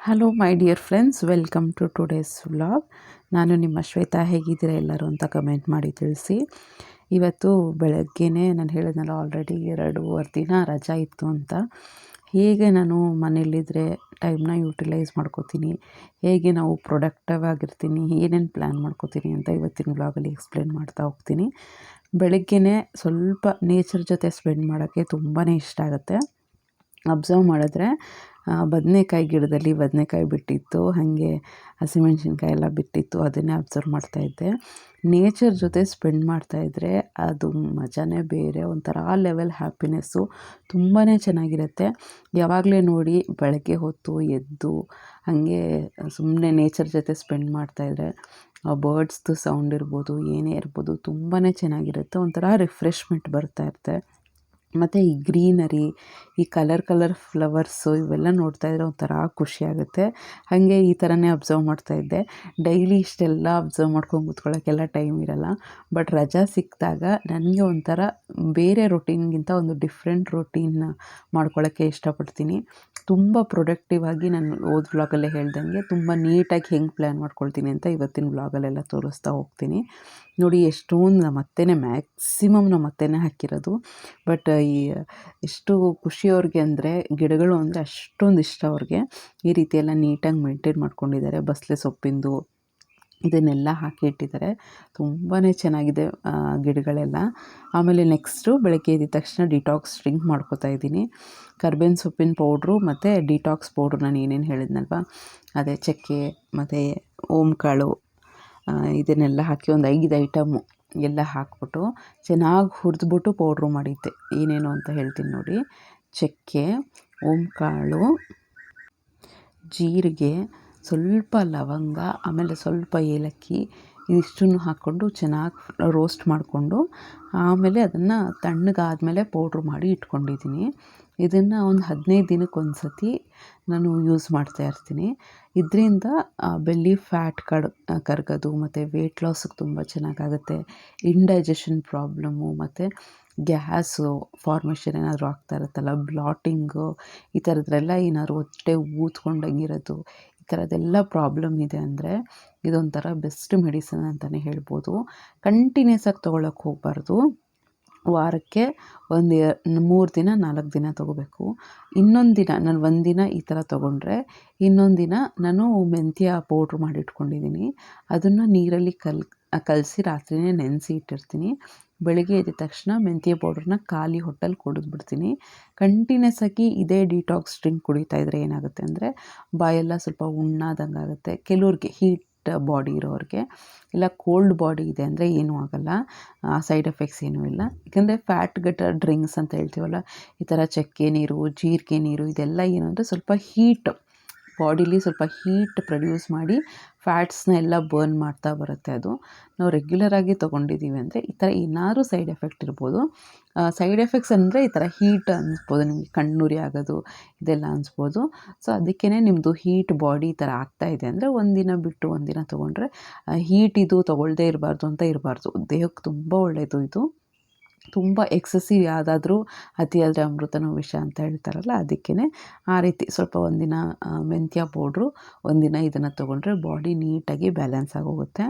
Hello my dear friends welcome to today's vlog ನಾನು ನಿಮ್ಮ ಶ್ವೇತಾ. ಹೇಗಿದ್ದೀರಾ ಎಲ್ಲರೂ ಅಂತ ಕಮೆಂಟ್ ಮಾಡಿ ತಿಳಿಸಿ. ಇವತ್ತು ಬೆಳಗ್ಗೆನೇ ನಾನು ಹೇಳಿದ್ನಲ್ಲ ಆಲ್ರೆಡಿ ಎರಡೂವರೆ ದಿನ ರಜಾ ಇತ್ತು ಅಂತ. ಹೇಗೆ ನಾನು ಮನೇಲಿದ್ದರೆ ಟೈಮ್ನ ಯೂಟಿಲೈಸ್ ಮಾಡ್ಕೋತೀನಿ? ಹೇಗೆ ನಾವು ಪ್ರೊಡಕ್ಟಿವ್ ಆಗಿರ್ತೀನಿ? ಏನೇನು ಪ್ಲ್ಯಾನ್ ಮಾಡ್ಕೋತೀನಿ ಅಂತ ಇವತ್ತಿನ ವ್ಲಾಗಲ್ಲಿ ಎಕ್ಸ್ಪ್ಲೇನ್ ಮಾಡ್ತಾ ಹೋಗ್ತೀನಿ. ಬೆಳಗ್ಗೆನೇ ಸ್ವಲ್ಪ ನೇಚರ್ ಜೊತೆ ಸ್ಪೆಂಡ್ ಮಾಡೋಕ್ಕೆ ತುಂಬಾ ಇಷ್ಟ ಆಗುತ್ತೆ. ಅಬ್ಸರ್ವ್ ಮಾಡಿದ್ರೆ ಬದನೆಕಾಯಿ ಗಿಡದಲ್ಲಿ ಬದನೇಕಾಯಿ ಬಿಟ್ಟಿತ್ತು, ಹಾಗೆ ಹಸಿಮೆಣ್ಸಿನ್ಕಾಯಿ ಎಲ್ಲ ಬಿಟ್ಟಿತ್ತು, ಅದನ್ನೇ ಅಬ್ಸರ್ವ್ ಮಾಡ್ತಾಯಿದ್ದೆ ನೇಚರ್ ಜೊತೆ ಸ್ಪೆಂಡ್ ಮಾಡ್ತಾಯಿದ್ರೆ ಅದು ಮಜಾನೇ ಬೇರೆ, ಒಂಥರ ಲೆವೆಲ್ ಹ್ಯಾಪಿನೆಸ್ಸು ತುಂಬಾ ಚೆನ್ನಾಗಿರುತ್ತೆ. ಯಾವಾಗಲೇ ನೋಡಿ ಬೆಳಗ್ಗೆ ಹೊತ್ತು ಎದ್ದು ಹಾಗೆ ಸುಮ್ಮನೆ ನೇಚರ್ ಜೊತೆ ಸ್ಪೆಂಡ್ ಮಾಡ್ತಾಯಿದ್ರೆ ಆ ಬರ್ಡ್ಸ್ದು ಸೌಂಡ್ ಇರ್ಬೋದು, ಏನೇ ಇರ್ಬೋದು ತುಂಬಾ ಚೆನ್ನಾಗಿರುತ್ತೆ. ಒಂಥರ ರಿಫ್ರೆಶ್ಮೆಂಟ್ ಬರ್ತಾ ಇರುತ್ತೆ. ಮತ್ತು ಈ ಗ್ರೀನರಿ, ಈ ಕಲರ್ ಕಲರ್ ಫ್ಲವರ್ಸು ಇವೆಲ್ಲ ನೋಡ್ತಾ ಇದ್ರೆ ಒಂಥರ ಖುಷಿಯಾಗುತ್ತೆ. ಹಾಗೆ ಈ ಥರನೇ ಅಬ್ಸರ್ವ್ ಮಾಡ್ತಾ ಇದ್ದೆ. ಡೈಲಿ ಇಷ್ಟೆಲ್ಲ ಅಬ್ಸರ್ವ್ ಮಾಡ್ಕೊಂಡು ಕೂತ್ಕೊಳ್ಳೋಕ್ಕೆಲ್ಲ ಟೈಮ್ ಇರಲ್ಲ. ಬಟ್ ರಜಾ ಸಿಕ್ಕಿದಾಗ ನನಗೆ ಒಂಥರ ಬೇರೆ ರೊಟೀನ್ಗಿಂತ ಒಂದು ಡಿಫ್ರೆಂಟ್ ರೊಟೀನ್ ಮಾಡ್ಕೊಳ್ಳೋಕ್ಕೆ ಇಷ್ಟಪಡ್ತೀನಿ. ತುಂಬ ಪ್ರೊಡಕ್ಟಿವ್ ಆಗಿ ನಾನು ಓದ್ ವ್ಲಾಗಲ್ಲೇ ಹೇಳ್ದಂಗೆ ತುಂಬ ನೀಟಾಗಿ ಹೆಂಗೆ ಪ್ಲ್ಯಾನ್ ಮಾಡ್ಕೊಳ್ತೀನಿ ಅಂತ ಇವತ್ತಿನ ವ್ಲಾಗಲ್ಲೆಲ್ಲ ತೋರಿಸ್ತಾ ಹೋಗ್ತೀನಿ. ನೋಡಿ, ಎಷ್ಟೊಂದು ನಮ್ಮ ಅತ್ತೆನೇ ಮ್ಯಾಕ್ಸಿಮಮ್ ನಮ್ಮ ಅತ್ತೆನೇ ಹಾಕಿರೋದು. ಬಟ್ ಈ ಎಷ್ಟು ಖುಷಿ ಅವ್ರಿಗೆ ಅಂದರೆ ಗಿಡಗಳು ಅಂದರೆ ಅಷ್ಟೊಂದು ಇಷ್ಟ ಅವ್ರಿಗೆ. ಈ ರೀತಿ ಎಲ್ಲ ನೀಟಾಗಿ ಮೇಂಟೈನ್ ಮಾಡ್ಕೊಂಡಿದ್ದಾರೆ. ಬಸಳೆ ಸೊಪ್ಪಿಂದು ಇದನ್ನೆಲ್ಲ ಹಾಕಿ ಇಟ್ಟಿದ್ದಾರೆ. ತುಂಬಾ ಚೆನ್ನಾಗಿದೆ ಗಿಡಗಳೆಲ್ಲ. ಆಮೇಲೆ ನೆಕ್ಸ್ಟು ಬೆಳಗ್ಗೆ ಇದ್ದ ತಕ್ಷಣ ಡಿಟಾಕ್ಸ್ ಡ್ರಿಂಕ್ ಮಾಡ್ಕೋತಾ ಇದ್ದೀನಿ. ಕರ್ಬೇವಿನ ಸೊಪ್ಪಿನ ಪೌಡ್ರು ಮತ್ತು ಡಿಟಾಕ್ಸ್ ಪೌಡ್ರು ನಾನು ಏನೇನು ಹೇಳಿದ್ನಲ್ವ? ಅದೇ ಚಕ್ಕೆ, ಮತ್ತು ಓಂಕಾಳು ಇದನ್ನೆಲ್ಲ ಹಾಕಿ ಒಂದು ಐದು ಐಟಮು ಎಲ್ಲ ಹಾಕ್ಬಿಟ್ಟು ಚೆನ್ನಾಗಿ ಹುರಿದ್ಬಿಟ್ಟು ಪೌಡ್ರು ಮಾಡಿದ್ದೆ. ಏನೇನು ಅಂತ ಹೇಳ್ತೀನಿ ನೋಡಿ. ಚಕ್ಕೆ, ಓಂಕಾಳು, ಜೀರಿಗೆ ಸ್ವಲ್ಪ ಲವಂಗ, ಆಮೇಲೆ ಸ್ವಲ್ಪ ಏಲಕ್ಕಿ ಇದಿಷ್ಟನ್ನು ಹಾಕ್ಕೊಂಡು ಚೆನ್ನಾಗಿ ರೋಸ್ಟ್ ಮಾಡಿಕೊಂಡು, ಆಮೇಲೆ ಅದನ್ನು ತಣ್ಣಗಾದಮೇಲೆ ಪೌಡ್ರ್ ಮಾಡಿ ಇಟ್ಕೊಂಡಿದ್ದೀನಿ. ಇದನ್ನು ಒಂದು ಹದಿನೈದು ದಿನಕ್ಕೆ ಒಂದು ಸತಿ ನಾನು ಯೂಸ್ ಮಾಡ್ತಾ ಇರ್ತೀನಿ. ಇದರಿಂದ ಬೆಲ್ಲಿ ಫ್ಯಾಟ್ ಕಡ್ ಕರಗೋದು, ಮತ್ತು ವೆಯ್ಟ್ ಲಾಸಿಗೆ ತುಂಬ ಚೆನ್ನಾಗಾಗುತ್ತೆ. ಇಂಡೈಜೆಷನ್ ಪ್ರಾಬ್ಲಮ್ಮು ಮತ್ತು ಗ್ಯಾಸು ಫಾರ್ಮೇಷನ್ ಏನಾದರೂ ಆಗ್ತಾ ಇರುತ್ತಲ್ಲ ಬ್ಲಾಟಿಂಗು ಈ ಥರದ್ರೆಲ್ಲ ಏನಾದ್ರು ಹೊಟ್ಟೆ ಊದ್ಕೊಂಡಂಗಿರೋದು ಥರದ್ದೆಲ್ಲ ಪ್ರಾಬ್ಲಮ್ ಇದೆ ಅಂದರೆ ಇದೊಂಥರ ಬೆಸ್ಟ್ ಮೆಡಿಸನ್ ಅಂತಲೇ ಹೇಳ್ಬೋದು. ಕಂಟಿನ್ಯೂಸ್ ಆಗಿ ತೊಗೊಳಕ್ಕೆ ಹೋಗಬಾರ್ದು. ವಾರಕ್ಕೆ ಒಂದು ಮೂರು ದಿನ, ನಾಲ್ಕು ದಿನ ತೊಗೋಬೇಕು. ಇನ್ನೊಂದು ದಿನ, ನಾನು ಒಂದು ದಿನ ಈ ಥರ ತೊಗೊಂಡ್ರೆ ಇನ್ನೊಂದು ದಿನ ನಾನು ಮೆಂತ್ಯ ಪೌಡ್ರ್ ಮಾಡಿಟ್ಕೊಂಡಿದ್ದೀನಿ ಅದನ್ನು ನೀರಲ್ಲಿ ಕಲ್, ಕಲಸಿ ರಾತ್ರಿಯೇ ನೆನೆಸಿ ಇಟ್ಟಿರ್ತೀನಿ. ಬೆಳಗ್ಗೆ ಎದ್ದ ತಕ್ಷಣ ಮೆಂತ್ಯ ಪೌಡ್ರನ್ನ ಖಾಲಿ ಹೊಟ್ಟೆಲಿ ಕುಡಿದ್ಬಿಡ್ತೀನಿ. ಕಂಟಿನ್ಯೂಸ್ ಆಗಿ ಇದೇ ಡಿಟಾಕ್ಸ್ ಡ್ರಿಂಕ್ ಕುಡಿತಾ ಇದ್ದರೆ ಏನಾಗುತ್ತೆ ಅಂದರೆ, ಬಾಯೆಲ್ಲ ಸ್ವಲ್ಪ ಉಣ್ಣಾದಂಗೆ ಆಗುತ್ತೆ. ಕೆಲವ್ರಿಗೆ ಹೀಟ್ ಬಾಡಿ ಇರೋರಿಗೆ ಇಲ್ಲ ಕೋಲ್ಡ್ ಬಾಡಿ ಇದೆ ಅಂದರೆ ಏನೂ ಆಗೋಲ್ಲ. ಸೈಡ್ ಎಫೆಕ್ಟ್ಸ್ ಏನೂ ಇಲ್ಲ. ಯಾಕಂದರೆ ಫ್ಯಾಟ್ ಗಟರ್ ಡ್ರಿಂಕ್ಸ್ ಅಂತ ಹೇಳ್ತೀವಲ್ಲ, ಈ ಥರ ಚಕ್ಕೆ ನೀರು, ಜೀರಿಗೆ ನೀರು, ಇದೆಲ್ಲ ಏನು ಅಂದರೆ ಸ್ವಲ್ಪ ಹೀಟ್ ಬಾಡಿಲಿ ಸ್ವಲ್ಪ ಹೀಟ್ ಪ್ರೊಡ್ಯೂಸ್ ಮಾಡಿ ಫ್ಯಾಟ್ಸ್ನ ಎಲ್ಲ ಬರ್ನ್ ಮಾಡ್ತಾ ಬರುತ್ತೆ ಅದು. ನಾವು ರೆಗ್ಯುಲರಾಗಿ ತೊಗೊಂಡಿದ್ದೀವಿ ಅಂದರೆ ಈ ಥರ ಏನಾದರೂ ಸೈಡ್ ಎಫೆಕ್ಟ್ ಇರ್ಬೋದು. ಸೈಡ್ ಎಫೆಕ್ಟ್ಸ್ ಅಂದರೆ ಈ ಥರ ಹೀಟ್ ಅನಿಸ್ಬೋದು, ನಿಮಗೆ ಕಣ್ಣುರಿ ಆಗೋದು, ಇದೆಲ್ಲ ಅನಿಸ್ಬೋದು. ಸೊ ಅದಕ್ಕೇ ನಿಮ್ಮದು ಹೀಟ್ ಬಾಡಿ ಈ ಥರ ಇದೆ ಅಂದರೆ ಒಂದಿನ ಬಿಟ್ಟು ಒಂದಿನ ತೊಗೊಂಡ್ರೆ ಹೀಟ್ ಇದು ತೊಗೊಳ್ಳದೇ ಇರಬಾರ್ದು ಅಂತ ಇರಬಾರ್ದು. ದೇಹಕ್ಕೆ ತುಂಬ ಒಳ್ಳೆಯದು ಇದು. ತುಂಬ ಎಕ್ಸಸಿವ್ ಯಾವುದಾದ್ರೂ ಅತಿಯಾದರೆ ಅಮೃತನೋ ವಿಷ ಅಂತ ಹೇಳ್ತಾರಲ್ಲ ಅದಕ್ಕೇ ಆ ರೀತಿ ಸ್ವಲ್ಪ ಒಂದಿನ ಮೆಂತ್ಯ ಪೌಡ್ರು ಒಂದಿನ ಇದನ್ನು ತೊಗೊಂಡ್ರೆ ಬಾಡಿ ನೀಟಾಗಿ ಬ್ಯಾಲೆನ್ಸ್ ಆಗೋಗುತ್ತೆ.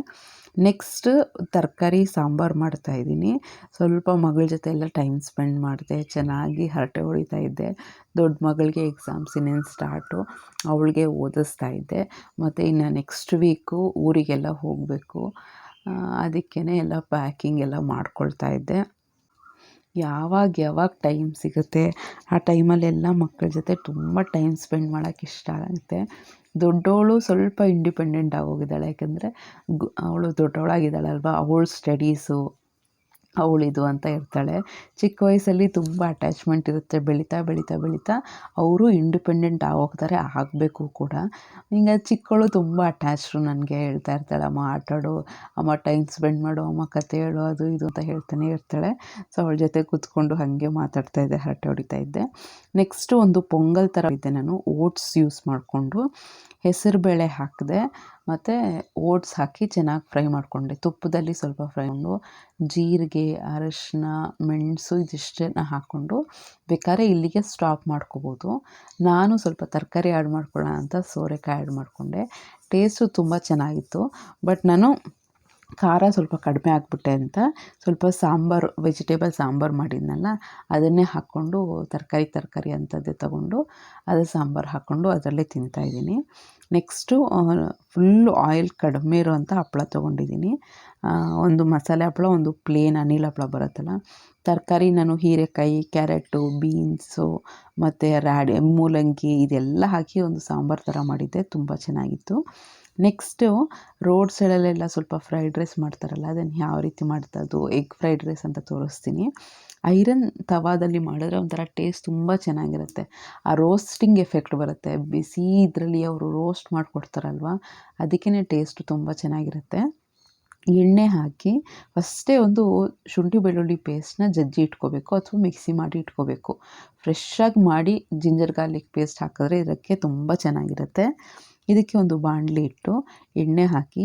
ನೆಕ್ಸ್ಟ್ ತರಕಾರಿ, ಸಾಂಬಾರು ಮಾಡ್ತಾಯಿದ್ದೀನಿ ಸ್ವಲ್ಪ ಮಗಳ ಜೊತೆ ಎಲ್ಲ ಟೈಮ್ ಸ್ಪೆಂಡ್ ಮಾಡಿದೆ, ಚೆನ್ನಾಗಿ ಹರಟೆ ಹೊಡಿತಾ ಇದ್ದೆ. ದೊಡ್ಡ ಮಗಳಿಗೆ ಎಕ್ಸಾಮ್ಸ್ ಇನ್ನೇನು ಸ್ಟಾರ್ಟು, ಅವಳಿಗೆ ಓದಿಸ್ತಾ ಇದ್ದೆ. ಮತ್ತು ಇನ್ನು ನೆಕ್ಸ್ಟ್ ವೀಕು ಊರಿಗೆಲ್ಲ ಹೋಗಬೇಕು. ಅದಕ್ಕೇ ಎಲ್ಲ ಪ್ಯಾಕಿಂಗ್ ಎಲ್ಲ ಮಾಡ್ಕೊಳ್ತಾ ಇದ್ದೆ. ಯಾವಾಗ ಯಾವಾಗ ಟೈಮ್ ಸಿಗುತ್ತೆ, ಆ ಟೈಮಲ್ಲೆಲ್ಲ ಮಕ್ಕಳ ಜೊತೆ ತುಂಬ ಟೈಮ್ ಸ್ಪೆಂಡ್ ಮಾಡೋಕ್ಕೆ ಇಷ್ಟ ಆಗುತ್ತೆ. ದೊಡ್ಡವಳು ಸ್ವಲ್ಪ ಇಂಡಿಪೆಂಡೆಂಟ್ ಆಗೋಗಿದ್ದಾಳೆ ಯಾಕೆಂದರೆ ಅವಳು ದೊಡ್ಡವಳಾಗಿದ್ದಾಳಲ್ವ, ಅವಳ ಸ್ಟಡೀಸು ಅವಳಿದು ಅಂತ ಇರ್ತಾಳೆ. ಚಿಕ್ಕ ವಯಸ್ಸಲ್ಲಿ ತುಂಬ ಅಟ್ಯಾಚ್ಮೆಂಟ್ ಇರುತ್ತೆ. ಬೆಳೀತಾ ಬೆಳೀತಾ ಬೆಳೀತಾ ಅವರು ಇಂಡಿಪೆಂಡೆಂಟ್ ಆಗೋಗ್ತಾರೆ, ಆಗಬೇಕು ಕೂಡ. ಹಿಂಗೆ ಚಿಕ್ಕವಳು ತುಂಬ ಅಟ್ಯಾಚ್ಡು ನನಗೆ ಹೇಳ್ತಾ ಇರ್ತಾಳೆ. ಅಮ್ಮ ಆಟಾಡು, ಅಮ್ಮ ಟೈಮ್ ಸ್ಪೆಂಡ್ ಮಾಡು, ಅಮ್ಮ ಕತೆ ಹೇಳು, ಅದು ಇದು ಅಂತ ಹೇಳ್ತಾನೆ ಇರ್ತಾಳೆ. ಸೊ ಅವಳ ಜೊತೆ ಕೂತ್ಕೊಂಡು ಹಾಗೆ ಮಾತಾಡ್ತಾ ಇದ್ದೆ, ಹರಟೆ ಹೊಡಿತಾ ಇದ್ದೆ. ನೆಕ್ಸ್ಟು ಒಂದು ಪೊಂಗಲ್ ಥರ ಇದ್ದೆ ನಾನು ಓಟ್ಸ್ ಯೂಸ್ ಮಾಡಿಕೊಂಡು ಹೆಸರುಬೇಳೆ ಹಾಕಿದೆ ಮತ್ತು ಓಟ್ಸ್ ಹಾಕಿ ಚೆನ್ನಾಗಿ ಫ್ರೈ ಮಾಡಿಕೊಂಡೆ. ತುಪ್ಪದಲ್ಲಿ ಸ್ವಲ್ಪ ಫ್ರೈ ಮಾಡು ಜೀರಿಗೆ, ಅರಶಿನ, ಮೆಣಸು ಇದಿಷ್ಟನ್ನ ಹಾಕ್ಕೊಂಡು ಬೇಕಾದ್ರೆ ಇಲ್ಲಿಗೆ ಸ್ಟಾಪ್ ಮಾಡ್ಕೋಬೋದು. ನಾನು ಸ್ವಲ್ಪ ತರಕಾರಿ ಆ್ಯಡ್ ಮಾಡ್ಕೊಳ್ಳೋಣ ಅಂತ ಸೋರೆಕಾಯಿ ಆ್ಯಡ್ ಮಾಡಿಕೊಂಡೆ. ಟೇಸ್ಟು ತುಂಬ ಚೆನ್ನಾಗಿತ್ತು. ಬಟ್ ನಾನು ಖಾರ ಸ್ವಲ್ಪ ಕಡಿಮೆ ಆಗಿಬಿಟ್ಟೆ ಅಂತ ಸ್ವಲ್ಪ ಸಾಂಬಾರು ವೆಜಿಟೇಬಲ್ ಸಾಂಬಾರು ಮಾಡಿದ್ನಲ್ಲ, ಅದನ್ನೇ ಹಾಕ್ಕೊಂಡು ತರಕಾರಿ ತರಕಾರಿ ಅಂಥದ್ದೇ ತಗೊಂಡು ಅದು ಸಾಂಬಾರು ಹಾಕ್ಕೊಂಡು ಅದರಲ್ಲೇ ತಿಂತಾಯಿದ್ದೀನಿ ನೆಕ್ಸ್ಟು ಫುಲ್ಲು ಆಯಿಲ್ ಕಡಿಮೆ ಇರೋವಂಥ ಹಪ್ಪಳ ತೊಗೊಂಡಿದ್ದೀನಿ. ಒಂದು ಮಸಾಲೆ ಹಪ್ಪಳ, ಒಂದು ಪ್ಲೇನ್ ಅನಿಲ್ ಹಪ್ಪಳ ಬರುತ್ತಲ್ಲ, ತರಕಾರಿ ನಾನು ಹೀರೆಕಾಯಿ, ಕ್ಯಾರೆಟು, ಬೀನ್ಸು ಮತ್ತು ರಾಡಿ, ಮೂಲಂಗಿ ಇದೆಲ್ಲ ಹಾಕಿ ಒಂದು ಸಾಂಬಾರು ಥರ ಮಾಡಿದ್ದೆ, ತುಂಬ ಚೆನ್ನಾಗಿತ್ತು. ನೆಕ್ಸ್ಟು ರೋಡ್ ಸೈಡಲ್ಲೆಲ್ಲ ಸ್ವಲ್ಪ ಫ್ರೈಡ್ ರೈಸ್ ಮಾಡ್ತಾರಲ್ಲ, ಅದನ್ನು ಯಾವ ರೀತಿ ಮಾಡ್ತದ್ದು ಎಗ್ ಫ್ರೈಡ್ ರೈಸ್ ಅಂತ ತೋರಿಸ್ತೀನಿ. ಐರನ್ ತವಾದಲ್ಲಿ ಮಾಡಿದ್ರೆ ಒಂಥರ ಟೇಸ್ಟ್ ತುಂಬ ಚೆನ್ನಾಗಿರುತ್ತೆ. ಆ ರೋಸ್ಟಿಂಗ್ ಎಫೆಕ್ಟ್ ಬರುತ್ತೆ. ಬಿಸಿ ಇದರಲ್ಲಿ ಅವರು ರೋಸ್ಟ್ ಮಾಡಿಕೊಡ್ತಾರಲ್ವ ಅದಕ್ಕೇ ಟೇಸ್ಟು ತುಂಬ ಚೆನ್ನಾಗಿರುತ್ತೆ. ಎಣ್ಣೆ ಹಾಕಿ ಫಸ್ಟೇ ಒಂದು ಶುಂಠಿ ಬೆಳ್ಳುಳ್ಳಿ ಪೇಸ್ಟ್ನ ಜಜ್ಜಿ ಇಟ್ಕೋಬೇಕು, ಅಥವಾ ಮಿಕ್ಸಿ ಮಾಡಿ ಇಟ್ಕೋಬೇಕು. ಫ್ರೆಶ್ಶಾಗಿ ಮಾಡಿ ಜಿಂಜರ್ ಗಾರ್ಲಿಕ್ ಪೇಸ್ಟ್ ಹಾಕಿದ್ರೆ ಇದಕ್ಕೆ ತುಂಬ ಚೆನ್ನಾಗಿರುತ್ತೆ. ಇದಕ್ಕೆ ಒಂದು ಬಾಣಲಿ ಇಟ್ಟು ಎಣ್ಣೆ ಹಾಕಿ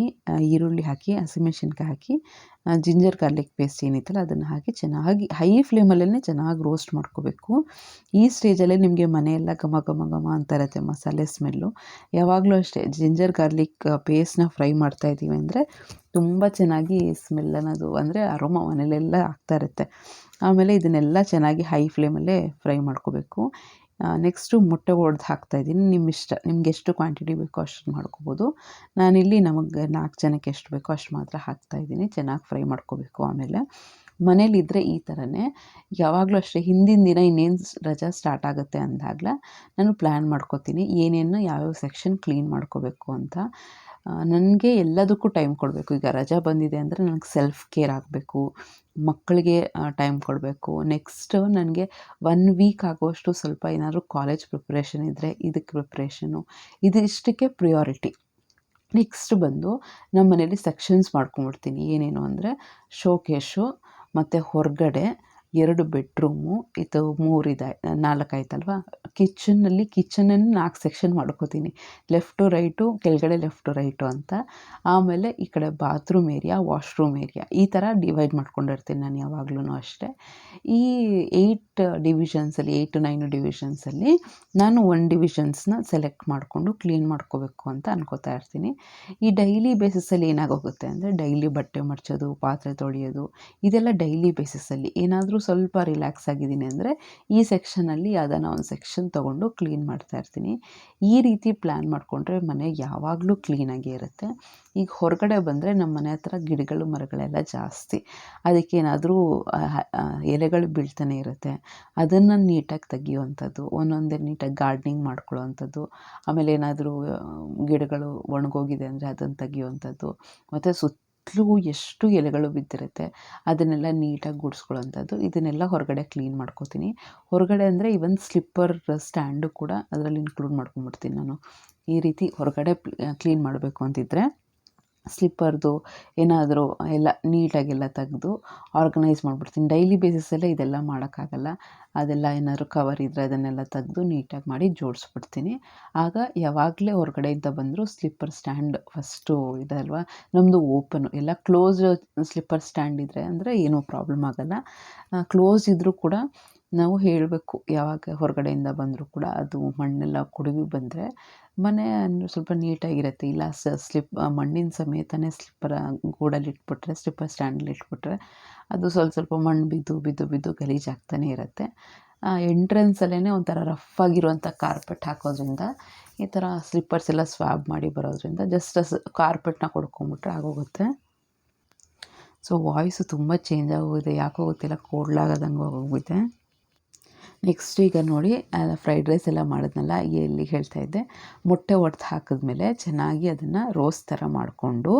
ಈರುಳ್ಳಿ ಹಾಕಿ, ಹಸಿಮೆಣ್ಸಿನ್ಕಾಯಿ ಹಾಕಿ ಜಿಂಜರ್ ಗಾರ್ಲಿಕ್ ಪೇಸ್ಟ್ ಏನಿತ್ತಲ್ಲ ಅದನ್ನು ಹಾಕಿ ಚೆನ್ನಾಗಿ ಹೈ ಫ್ಲೇಮಲ್ಲೇ ಚೆನ್ನಾಗಿ ರೋಸ್ಟ್ ಮಾಡ್ಕೋಬೇಕು. ಈ ಸ್ಟೇಜಲ್ಲೇ ನಿಮಗೆ ಮನೆಯೆಲ್ಲ ಘಮ ಘಮ ಘಮ ಅಂತ ಇರುತ್ತೆ ಮಸಾಲೆ ಸ್ಮೆಲ್ಲು. ಯಾವಾಗಲೂ ಅಷ್ಟೇ ಜಿಂಜರ್ ಗಾರ್ಲಿಕ್ ಪೇಸ್ಟ್ನ ಫ್ರೈ ಮಾಡ್ತಾ ಇದ್ದೀವಿ ಅಂದರೆ ತುಂಬ ಚೆನ್ನಾಗಿ ಸ್ಮೆಲ್ ಅನ್ನೋದು ಅಂದರೆ ಅರೋಮ ಮನೇಲೆಲ್ಲ ಆಗ್ತಾ ಇರುತ್ತೆ. ಆಮೇಲೆ ಇದನ್ನೆಲ್ಲ ಚೆನ್ನಾಗಿ ಹೈ ಫ್ಲೇಮಲ್ಲೇ ಫ್ರೈ ಮಾಡ್ಕೋಬೇಕು. ನೆಕ್ಸ್ಟು ಮೊಟ್ಟೆ ಒಡ್ದು ಹಾಕ್ತಾಯಿದ್ದೀನಿ ನಿಮ್ಮ ಇಷ್ಟ, ನಿಮ್ಗೆ ಎಷ್ಟು ಕ್ವಾಂಟಿಟಿ ಬೇಕೋ ಅಷ್ಟು ಮಾಡ್ಕೋಬೋದು. ನಾನಿಲ್ಲಿ ನಮಗೆ ನಾಲ್ಕು ಜನಕ್ಕೆ ಎಷ್ಟು ಬೇಕೋ ಅಷ್ಟು ಮಾತ್ರ ಹಾಕ್ತಾಯಿದ್ದೀನಿ ಚೆನ್ನಾಗಿ ಫ್ರೈ ಮಾಡ್ಕೋಬೇಕು ಆಮೇಲೆ. ಮನೇಲಿದ್ದರೆ ಈ ಥರನೇ ಯಾವಾಗಲೂ ಅಷ್ಟೇ, ಹಿಂದಿನ ದಿನ ಇನ್ನೇನು ರಜಾ ಸ್ಟಾರ್ಟ್ ಆಗುತ್ತೆ ಅಂದಾಗಲೇ ನಾನು ಪ್ಲ್ಯಾನ್ ಮಾಡ್ಕೋತೀನಿ. ಏನೇನು ಯಾವ್ಯಾವ ಸೆಕ್ಷನ್ ಕ್ಲೀನ್ ಮಾಡ್ಕೋಬೇಕು ಅಂತ. ನನಗೆ ಎಲ್ಲದಕ್ಕೂ ಟೈಮ್ ಕೊಡಬೇಕು. ಈಗ ರಜಾ ಬಂದಿದೆ ಅಂದರೆ ನನಗೆ ಸೆಲ್ಫ್ ಕೇರ್ ಆಗಬೇಕು, ಮಕ್ಕಳಿಗೆ ಟೈಮ್ ಕೊಡಬೇಕು. ನೆಕ್ಸ್ಟ್ ನನಗೆ ಒನ್ ವೀಕ್ ಆಗುವಷ್ಟು ಸ್ವಲ್ಪ ಏನಾದರೂ ಕಾಲೇಜ್ ಪ್ರಿಪ್ರೇಷನ್ ಇದ್ದರೆ ಇದಕ್ಕೆ ಪ್ರಿಪ್ರೇಷನು ಇದಿಷ್ಟಕ್ಕೆ ಪ್ರಿಯಾರಿಟಿ ನೆಕ್ಸ್ಟ್ ಬಂದು ನಮ್ಮ ಮನೇಲಿ ಸೆಕ್ಷನ್ಸ್ ಮಾಡ್ಕೊಂಡ್ಬಿಡ್ತೀನಿ. ಏನೇನು ಅಂದರೆ ಶೋಕೇಶು ಮತ್ತು ಹೊರಗಡೆ ಎರಡು ಬೆಡ್ರೂಮು ಇದು ಮೂರು ಇದೆ, ನಾಲ್ಕು ಆಯ್ತಲ್ವ? ಕಿಚನ್ನಲ್ಲಿ ಕಿಚನನ್ನು ನಾಲ್ಕು ಸೆಕ್ಷನ್ ಮಾಡ್ಕೋತೀನಿ. ಲೆಫ್ಟು ರೈಟು ಕೆಳಗಡೆ ಲೆಫ್ಟು ರೈಟು ಅಂತ. ಆಮೇಲೆ ಈ ಕಡೆ ಬಾತ್ರೂಮ್ ಏರಿಯಾ ವಾಶ್ರೂಮ್ ಏರಿಯಾ ಈ ಥರ ಡಿವೈಡ್ ಮಾಡ್ಕೊಂಡಿರ್ತೀನಿ ನಾನು ಯಾವಾಗ್ಲೂ ಅಷ್ಟೇ. ಈ ಏಯ್ಟ್ ಡಿವಿಷನ್ಸಲ್ಲಿ ಏಯ್ಟ್ ಟು ನೈನ್ ಡಿವಿಷನ್ಸಲ್ಲಿ ನಾನು ಒನ್ ಡಿವಿಷನ್ಸ್ನ ಸೆಲೆಕ್ಟ್ ಮಾಡಿಕೊಂಡು ಕ್ಲೀನ್ ಮಾಡ್ಕೋಬೇಕು ಅಂತ ಅನ್ಕೋತಾ ಇರ್ತೀನಿ. ಈ ಡೈಲಿ ಬೇಸಿಸಲ್ಲಿ ಏನಾಗೋಗುತ್ತೆ ಅಂದರೆ ಡೈಲಿ ಬಟ್ಟೆ ಮಡ್ಚೋದು, ಪಾತ್ರೆ ತೊಳೆಯೋದು, ಇದೆಲ್ಲ ಡೈಲಿ ಬೇಸಿಸಲ್ಲಿ ಏನಾದರೂ ಸ್ವಲ್ಪ ರಿಲ್ಯಾಕ್ಸ್ ಆಗಿದ್ದೀನಿ ಅಂದರೆ ಈ ಸೆಕ್ಷನಲ್ಲಿ ಅದನ್ನು ಒಂದು ಸೆಕ್ಷನ್ ತೊಗೊಂಡು ಕ್ಲೀನ್ ಮಾಡ್ತಾ ಇರ್ತೀನಿ. ಈ ರೀತಿ ಪ್ಲ್ಯಾನ್ ಮಾಡಿಕೊಂಡ್ರೆ ಮನೆ ಯಾವಾಗಲೂ ಕ್ಲೀನಾಗೇ ಇರುತ್ತೆ. ಈಗ ಹೊರಗಡೆ ಬಂದರೆ ನಮ್ಮ ಮನೆ ಹತ್ರ ಗಿಡಗಳು, ಮರಗಳೆಲ್ಲ ಜಾಸ್ತಿ. ಅದಕ್ಕೇನಾದರೂ ಎಲೆಗಳು ಬೀಳ್ತಾನೆ ಇರುತ್ತೆ. ಅದನ್ನು ನೀಟಾಗಿ ತೆಗಿಯುವಂಥದ್ದು, ಒಂದೊಂದೇ ನೀಟಾಗಿ ಗಾರ್ಡ್ನಿಂಗ್ ಮಾಡ್ಕೊಳ್ಳೋವಂಥದ್ದು, ಆಮೇಲೆ ಏನಾದರೂ ಗಿಡಗಳು ಒಣಗೋಗಿದೆ ಅಂದರೆ ಅದನ್ನು ತೆಗಿಯುವಂಥದ್ದು, ಮತ್ತು ಸುತ್ತ ಸುತ್ತಲೂ ಎಷ್ಟು ಎಲೆಗಳು ಬಿದ್ದಿರುತ್ತೆ, ಅದನ್ನೆಲ್ಲ ನೀಟಾಗಿ ಗುಡಿಸ್ಕೊಳ್ಳೋಂಥದ್ದು. ಇದನ್ನೆಲ್ಲ ಹೊರಗಡೆ ಕ್ಲೀನ್ ಮಾಡ್ಕೋತೀನಿ. ಹೊರಗಡೆ ಅಂದರೆ ಇವನ್ ಸ್ಲಿಪ್ಪರ್ ಸ್ಟ್ಯಾಂಡು ಕೂಡ ಅದರಲ್ಲಿ ಇನ್ಕ್ಲೂಡ್ ಮಾಡ್ಕೊಂಡ್ಬಿಡ್ತೀನಿ ನಾನು. ಈ ರೀತಿ ಹೊರಗಡೆ ಕ್ಲೀನ್ ಮಾಡಬೇಕು ಅಂತಿದ್ದರೆ ಸ್ಲಿಪ್ಪರ್ದು ಏನಾದರೂ ಎಲ್ಲ ನೀಟಾಗೆಲ್ಲ ತೆಗೆದು ಆರ್ಗನೈಸ್ ಮಾಡಿಬಿಡ್ತೀನಿ. ಡೈಲಿ ಬೇಸಿಸಲ್ಲೇ ಇದೆಲ್ಲ ಮಾಡೋಕ್ಕಾಗಲ್ಲ. ಅದೆಲ್ಲ ಏನಾದರೂ ಕವರ್ ಇದ್ದರೆ ಅದನ್ನೆಲ್ಲ ತೆಗೆದು ನೀಟಾಗಿ ಮಾಡಿ ಜೋಡಿಸ್ಬಿಡ್ತೀನಿ. ಆಗ ಯಾವಾಗಲೇ ಹೊರಗಡೆಯಿಂದ ಬಂದರೂ ಸ್ಲಿಪ್ಪರ್ ಸ್ಟ್ಯಾಂಡ್ ಫಸ್ಟು ಇದಲ್ವಾ ನಮ್ಮದು ಓಪನು ಎಲ್ಲ ಕ್ಲೋಸ್ ಸ್ಲಿಪ್ಪರ್ ಸ್ಟ್ಯಾಂಡ್ ಇದ್ದರೆ ಅಂದರೆ ಏನೂ ಪ್ರಾಬ್ಲಮ್ ಆಗೋಲ್ಲ. ಕ್ಲೋಸ್ ಇದ್ದರೂ ಕೂಡ ನಾವು ಹೇಳಬೇಕು ಯಾವಾಗ ಹೊರಗಡೆಯಿಂದ ಬಂದರೂ ಕೂಡ ಅದು ಮಣ್ಣೆಲ್ಲ ಕುಡಿದು ಬಂದರೆ ಮನೆ ಸ್ವಲ್ಪ ನೀಟಾಗಿರುತ್ತೆ. ಇಲ್ಲ ಸ್ಲಿಪ್ ಮಣ್ಣಿನ ಸಮೇತನೇ ಸ್ಲಿಪ್ಪರ್ ಗೂಡಲ್ಲಿ ಇಟ್ಬಿಟ್ರೆ, ಸ್ಲಿಪ್ಪರ್ ಸ್ಟ್ಯಾಂಡಲ್ಲಿ ಇಟ್ಬಿಟ್ರೆ ಅದು ಸ್ವಲ್ಪ ಸ್ವಲ್ಪ ಮಣ್ಣು ಬಿದ್ದು ಬಿದ್ದು ಬಿದ್ದು ಗಲೀಜಾಗ್ತಾನೆ ಇರುತ್ತೆ. ಎಂಟ್ರೆನ್ಸಲ್ಲೇ ಒಂಥರ ರಫ್ ಆಗಿರುವಂಥ ಕಾರ್ಪೆಟ್ ಹಾಕೋದ್ರಿಂದ, ಈ ಥರ ಸ್ಲಿಪ್ಪರ್ಸ್ ಎಲ್ಲ ಸ್ವಾಬ್ ಮಾಡಿ ಬರೋದ್ರಿಂದ ಜಸ್ಟ್ ಕಾರ್ಪೆಟ್ನ ಕೊಡ್ಕೊಂಬಿಟ್ರೆ ಆಗೋಗುತ್ತೆ. ಸೊ ವಾಯ್ಸು ತುಂಬ ಚೇಂಜ್ ಆಗೋಗಿದೆ. ಯಾಕೋ ಗೊತ್ತಿಲ್ಲ, ಕೋಡ್ಲಾಗದಂಗೆ ಹೋಗಿದೆ ನೆಕ್ಸ್ಟ್ ಈಗ ನೋಡಿ ಫ್ರೈಡ್ ರೈಸ್ ಎಲ್ಲ ಮಾಡಿದ್ನಲ್ಲ ಎಲ್ಲಿ ಹೇಳ್ತಾ ಇದ್ದೆ. ಮೊಟ್ಟೆ ಒಡೆದು ಹಾಕಿದ್ಮೇಲೆ ಚೆನ್ನಾಗಿ ಅದನ್ನು ರೋಸ್ಟ್ ಥರ ಮಾಡಿಕೊಂಡು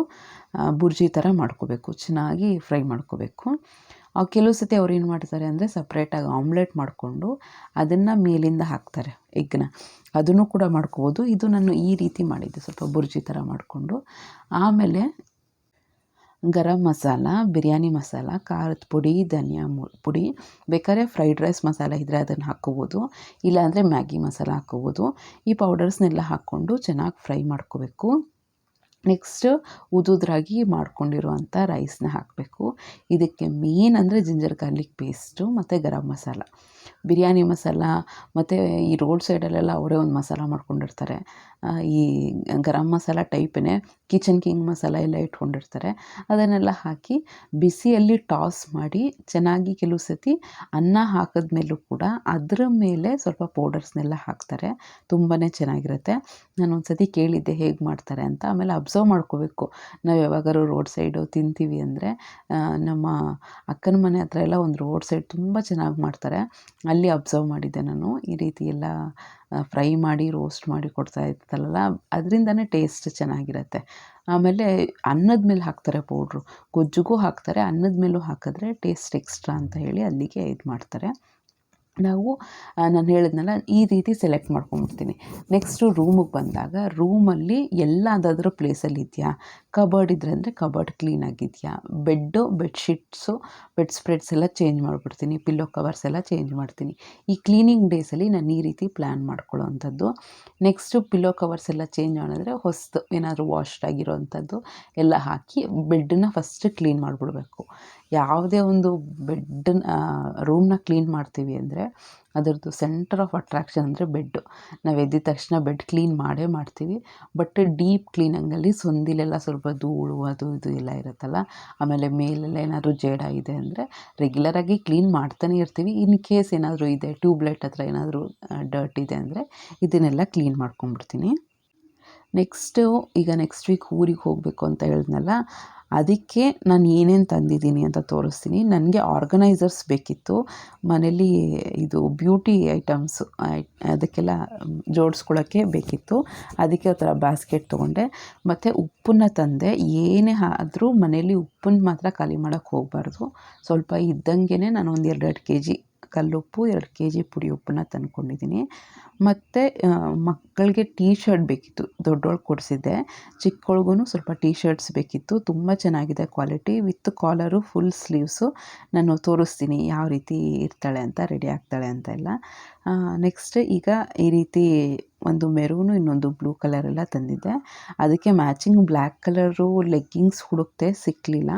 ಬುರ್ಜಿ ಥರ ಮಾಡ್ಕೋಬೇಕು. ಚೆನ್ನಾಗಿ ಫ್ರೈ ಮಾಡ್ಕೋಬೇಕು. ಕೆಲವು ಸತಿ ಅವ್ರು ಏನು ಮಾಡ್ತಾರೆ ಅಂದರೆ ಸಪ್ರೇಟಾಗಿ ಆಮ್ಲೆಟ್ ಮಾಡಿಕೊಂಡು ಅದನ್ನು ಮೇಲಿಂದ ಹಾಕ್ತಾರೆ ಎಗ್ನ. ಅದನ್ನು ಕೂಡ ಮಾಡ್ಕೋಬೋದು. ಇದು ನಾನು ಈ ರೀತಿ ಮಾಡಿದ್ದೆ. ಸ್ವಲ್ಪ ಬುರ್ಜಿ ಥರ ಮಾಡಿಕೊಂಡು. ಆಮೇಲೆ ಗರಂ ಮಸಾಲ, ಬಿರಿಯಾನಿ ಮಸಾಲ, ಖಾರದ ಪುಡಿ, ಧನಿಯಾ ಪುಡಿ. ಬೇಕಾದ್ರೆ ಫ್ರೈಡ್ ರೈಸ್ ಮಸಾಲ ಇದ್ದರೆ ಅದನ್ನು ಹಾಕ್ಕೋಬೋದು. ಇಲ್ಲಾಂದರೆ ಮ್ಯಾಗಿ ಮಸಾಲ ಹಾಕ್ಕೋಬೋದು. ಈ ಪೌಡರ್ಸ್ನೆಲ್ಲ ಹಾಕ್ಕೊಂಡು ಚೆನ್ನಾಗಿ ಫ್ರೈ ಮಾಡ್ಕೋಬೇಕು. ನೆಕ್ಸ್ಟ್ ಉದುದ್ರಾಗಿ ಮಾಡ್ಕೊಂಡಿರುವಂಥ ರೈಸ್ನ ಹಾಕಬೇಕು. ಇದಕ್ಕೆ ಮೇನ್ ಅಂದರೆ ಜಿಂಜರ್ ಗಾರ್ಲಿಕ್ ಪೇಸ್ಟು ಮತ್ತು ಗರಂ ಮಸಾಲ. ಬಿರಿಯಾನಿ ಮಸಾಲ ಮತ್ತು ಈ ರೋಡ್ ಸೈಡಲ್ಲೆಲ್ಲ ಅವರೇ ಒಂದು ಮಸಾಲ ಮಾಡ್ಕೊಂಡಿರ್ತಾರೆ. ಈ ಗರಂ ಮಸಾಲ ಟೈಪೇ ಕಿಚನ್ ಕಿಂಗ್ ಮಸಾಲ ಎಲ್ಲ ಇಟ್ಕೊಂಡಿರ್ತಾರೆ. ಅದನ್ನೆಲ್ಲ ಹಾಕಿ ಬಿಸಿಯಲ್ಲಿ ಟಾಸ್ ಮಾಡಿ ಚೆನ್ನಾಗಿ ಕೆಲವು ಸತಿ ಅನ್ನ ಹಾಕಿದ್ಮೇಲೂ ಕೂಡ ಅದರ ಮೇಲೆ ಸ್ವಲ್ಪ ಪೌಡರ್ಸ್ನೆಲ್ಲ ಹಾಕ್ತಾರೆ. ತುಂಬಾ ಚೆನ್ನಾಗಿರುತ್ತೆ. ನಾನು ಒಂದು ಸತಿ ಕೇಳಿದ್ದೆ ಹೇಗೆ ಮಾಡ್ತಾರೆ ಅಂತ. ಆಮೇಲೆ ಅಬ್ಸರ್ವ್ ಮಾಡ್ಕೋಬೇಕು. ನಾವು ಯಾವಾಗಾದ್ರು ರೋಡ್ ಸೈಡು ತಿಂತೀವಿ ಅಂದರೆ ನಮ್ಮ ಅಕ್ಕನ ಮನೆ ಹತ್ರ ಎಲ್ಲ ಒಂದು ರೋಡ್ ಸೈಡ್ ತುಂಬ ಚೆನ್ನಾಗಿ ಮಾಡ್ತಾರೆ. ಅಲ್ಲಿ ಅಬ್ಸರ್ವ್ ಮಾಡಿದ್ದೆ ನಾನು. ಈ ರೀತಿ ಎಲ್ಲ ಫ್ರೈ ಮಾಡಿ ರೋಸ್ಟ್ ಮಾಡಿ ಕೊಡ್ತಾ ಇರ್ತಲ್ಲ ಅದರಿಂದನೇ ಟೇಸ್ಟ್ ಚೆನ್ನಾಗಿರುತ್ತೆ. ಆಮೇಲೆ ಅನ್ನದ ಮೇಲೆ ಹಾಕ್ತಾರೆ ಪೌಡ್ರು ಗೊಜ್ಜಿಗೂ ಹಾಕ್ತಾರೆ, ಅನ್ನದ ಮೇಲೂ ಹಾಕಿದ್ರೆ ಟೇಸ್ಟ್ ಎಕ್ಸ್ಟ್ರಾ ಅಂತ ಹೇಳಿ ಅಲ್ಲಿಗೆ ಇದು ಮಾಡ್ತಾರೆ ನಾವು ನಾನು ಹೇಳಿದ್ನಲ್ಲ, ಈ ರೀತಿ ಸೆಲೆಕ್ಟ್ ಮಾಡ್ಕೊಂಡ್ಬಿಡ್ತೀನಿ. ನೆಕ್ಸ್ಟು ರೂಮಿಗೆ ಬಂದಾಗ ರೂಮಲ್ಲಿ ಎಲ್ಲ ಅದಾದ್ರೂ ಪ್ಲೇಸಲ್ಲಿ ಇದೆಯಾ? ಕಬರ್ಡ್ ಇದ್ರೆ ಅಂದರೆ ಕಬರ್ಡ್ ಕ್ಲೀನಾಗಿದೆಯಾ ಬೆಡ್ಡು ಬೆಡ್ಶೀಟ್ಸು ಬೆಡ್ ಸ್ಪ್ರೆಡ್ಸ್ ಎಲ್ಲ ಚೇಂಜ್ ಮಾಡಿಬಿಡ್ತೀನಿ. ಪಿಲ್ಲೋ ಕವರ್ಸ್ ಎಲ್ಲ ಚೇಂಜ್ ಮಾಡ್ತೀನಿ. ಈ ಕ್ಲೀನಿಂಗ್ ಡೇಸಲ್ಲಿ ನಾನು ಈ ರೀತಿ ಪ್ಲ್ಯಾನ್ ಮಾಡ್ಕೊಳ್ಳೋ ಅಂಥದ್ದು ನೆಕ್ಸ್ಟು ಪಿಲ್ಲೋ ಕವರ್ಸ್ ಎಲ್ಲ ಚೇಂಜ್ ಮಾಡಿದ್ರೆ ಹೊಸ್ತು ಏನಾದರೂ ವಾಶ್ಡ್ ಆಗಿರೋವಂಥದ್ದು ಎಲ್ಲ ಹಾಕಿ ಬೆಡ್ಡನ್ನ ಫಸ್ಟ್ ಕ್ಲೀನ್ ಮಾಡಿಬಿಡ್ಬೇಕು. ಯಾವುದೇ ಒಂದು ಬೆಡ್ಡನ್ನ ರೂಮ್ನ ಕ್ಲೀನ್ ಮಾಡ್ತೀವಿ ಅಂದರೆ ಅದರದ್ದು ಸೆಂಟರ್ ಆಫ್ ಅಟ್ರಾಕ್ಷನ್ ಅಂದರೆ ಬೆಡ್ಡು ನಾವು ಎದ್ದಿದ ತಕ್ಷಣ ಬೆಡ್ ಕ್ಲೀನ್ ಮಾಡೇ ಮಾಡ್ತೀವಿ. ಬಟ್ ಡೀಪ್ ಕ್ಲೀನಂಗಲ್ಲಿ ಸೊಂದಿಲೆಲ್ಲ ಸ್ವಲ್ಪ ಧೂಳು ಅದು ಇದು ಎಲ್ಲ ಇರುತ್ತಲ್ಲ, ಆಮೇಲೆ ಮೇಲೆಲ್ಲ ಏನಾದರೂ ಜೇಡ ಇದೆ ಅಂದರೆ ರೆಗ್ಯುಲರಾಗಿ ಕ್ಲೀನ್ ಮಾಡ್ತಾನೆ ಇರ್ತೀವಿ. ಇನ್ ಕೇಸ್ ಏನಾದರೂ ಇದೆ ಟ್ಯೂಬ್ಲೈಟ್ ಹತ್ರ ಏನಾದರೂ ಡರ್ಟ್ ಇದೆ ಅಂದರೆ ಇದನ್ನೆಲ್ಲ ಕ್ಲೀನ್ ಮಾಡ್ಕೊಂಬಿಡ್ತೀನಿ ನೆಕ್ಸ್ಟು ಈಗ ನೆಕ್ಸ್ಟ್ ವೀಕ್ ಊರಿಗೆ ಹೋಗಬೇಕು ಅಂತ ಹೇಳಿದ್ನಲ್ಲ, ಅದಕ್ಕೆ ನಾನು ಏನೇನು ತಂದಿದ್ದೀನಿ ಅಂತ ತೋರಿಸ್ತೀನಿ. ನನಗೆ ಆರ್ಗನೈಸರ್ಸ್ ಬೇಕಿತ್ತು. ಮನೇಲಿ ಇದು ಬ್ಯೂಟಿ ಐಟಮ್ಸ್ ಅದಕ್ಕೆಲ್ಲ ಜೋಡಿಸ್ಕೊಳ್ಳೋಕ್ಕೆ ಬೇಕಿತ್ತು. ಅದಕ್ಕೆ ಆ ಥರ ಬ್ಯಾಸ್ಕೆಟ್ ತೊಗೊಂಡೆ. ಮತ್ತು ಉಪ್ಪನ್ನ ತಂದೆ, ಏನೇ ಆದರೂ ಮನೇಲಿ ಉಪ್ಪನ್ನ ಮಾತ್ರ ಖಾಲಿ ಮಾಡೋಕ್ಕೆ ಹೋಗಬಾರ್ದು. ಸ್ವಲ್ಪ ಇದ್ದಂಗೆ ನಾನು ಒಂದು ಎರಡೆರಡು ಕೆ ಜಿ ಕಲ್ಲುಪ್ಪು, ಎರಡು ಕೆ ಜಿ ಪುಡಿ ಉಪ್ಪನ್ನ ತಂದ್ಕೊಂಡಿದ್ದೀನಿ. ಮತ್ತು ಮಕ್ಕಳಿಗೆ ಟೀ ಶರ್ಟ್ ಬೇಕಿತ್ತು, ದೊಡ್ಡೋಳು ಕೊಡಿಸಿದ್ದೆ. ಚಿಕ್ಕವಳಿಗೂ ಸ್ವಲ್ಪ ಟೀ ಶರ್ಟ್ಸ್ ಬೇಕಿತ್ತು. ತುಂಬ ಚೆನ್ನಾಗಿದೆ quality. With collar, full sleeves. ನಾನು ತೋರಿಸ್ತೀನಿ ಯಾವ ರೀತಿ ಇರ್ತಾಳೆ ಅಂತ, ರೆಡಿ ಆಗ್ತಾಳೆ ಅಂತ ಎಲ್ಲ. ನೆಕ್ಸ್ಟ್ ಈಗ ಈ ರೀತಿ ಒಂದು ಮೆರೂನು, ಇನ್ನೊಂದು ಬ್ಲೂ ಕಲರ್ ಎಲ್ಲ ತಂದಿದ್ದೆ. ಅದಕ್ಕೆ ಮ್ಯಾಚಿಂಗ್ ಬ್ಲ್ಯಾಕ್ ಕಲರು, ಲೆಗ್ಗಿಂಗ್ಸ್ ಹುಡುಕ್ತೆ ಸಿಕ್ಕಲಿಲ್ಲ